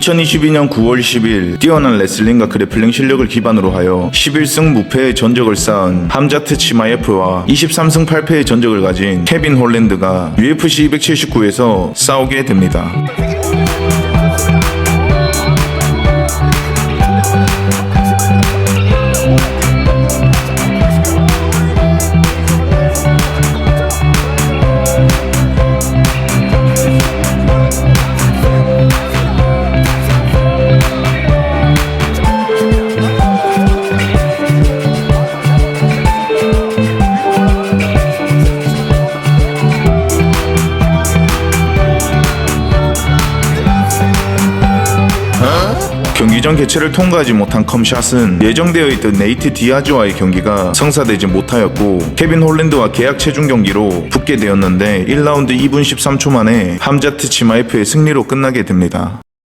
2022년 9월 10일 뛰어난 레슬링과 그래플링 실력을 기반으로 하여 11승 무패의 전적을 쌓은 함자트 치마예프와 23승 8패의 전적을 가진 케빈 홀랜드가 UFC 279에서 싸우게 됩니다. 경기전 개최를 통과하지 못한 컴샷은 예정되어 있던 네이트 디아즈와의 경기가 성사되지 못하였고 케빈 홀랜드와 계약 체중 경기로 붙게 되었는데 1라운드 2분 13초 만에 함자트 치마이프의 승리로 끝나게 됩니다.